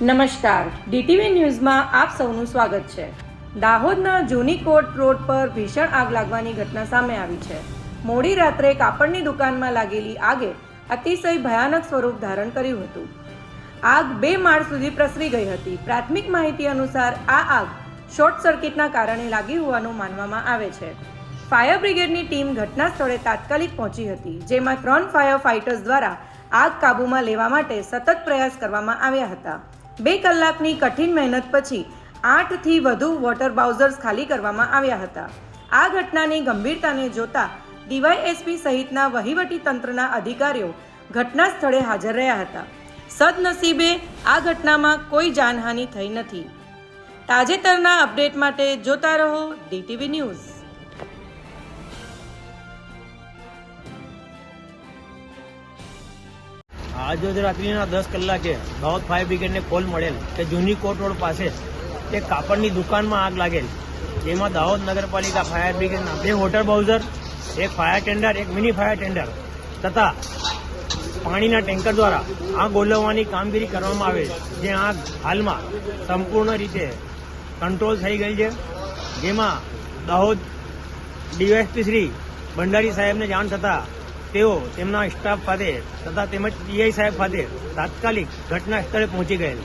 નમસ્કાર. ડીટીવી ન્યૂઝમાં આપ સૌનું સ્વાગત છે. દાહોદના જૂની કોર્ટ રોડ પર ભીષણ આગ લાગવાની ઘટના સામે આવી છે. મોડી રાત્રે કાપડની દુકાનમાં લાગેલી આગે અતિશય ભયાનક સ્વરૂપ ધારણ કર્યું હતું. આગ બે માળ સુધી પ્રસરી ગઈ હતી. પ્રાથમિક માહિતી અનુસાર આ આગ શોર્ટ સર્કિટના કારણે લાગી હોવાનું માનવામાં આવે છે. ફાયર બ્રિગેડની ટીમ ઘટના સ્થળે તાત્કાલિક પહોંચી હતી, જેમાં ત્રણ ફાયર ફાઇટર્સ દ્વારા આગ કાબૂમાં લેવા માટે સતત પ્રયાસ કરવામાં આવ્યા હતા. બે કલાકની કઠિન મહેનત પછી આઠથી વધુ વોટર બાઉઝર્સ ખાલી કરવામાં આવ્યા હતા. આ ઘટનાની ગંભીરતાને જોતા ડીવાયએસપી સહિતના વહીવટી તંત્રના અધિકારીઓ ઘટના સ્થળે હાજર રહ્યા હતા. સદનસીબે આ ઘટનામાં કોઈ જાનહાનિ થઈ નથી. તાજેતરના અપડેટ માટે જોતા રહો ડીટીવી ન્યૂઝ. આજ રોજ રાત્રિના દસ કલાકે દાહોદ ફાયર બ્રિગેડને કોલ મળેલ કે જૂની કોટ રોડ પાસે એક કાપડની દુકાનમાં આગ લાગેલ. જેમાં દાહોદ નગરપાલિકા ફાયર બ્રિગેડના બે વોટર બાઉઝર, એક ફાયર ટેન્ડર, એક મિની ફાયર ટેન્ડર તથા પાણીના ટેન્કર દ્વારા આગ ઓલવવાની કામગીરી કરવામાં આવે જે આગ હાલમાં સંપૂર્ણ રીતે કંટ્રોલ થઈ ગઈ છે. જેમાં દાહોદ ડીવાયએસપી શ્રી ભંડારી સાહેબને જાણ થતાં તેઓ તેમના સ્ટાફ સાથે તથા તેમજ પીઆઈ સાહેબ સાથે તાત્કાલિક ઘટના સ્થળે પહોંચી ગયેલ.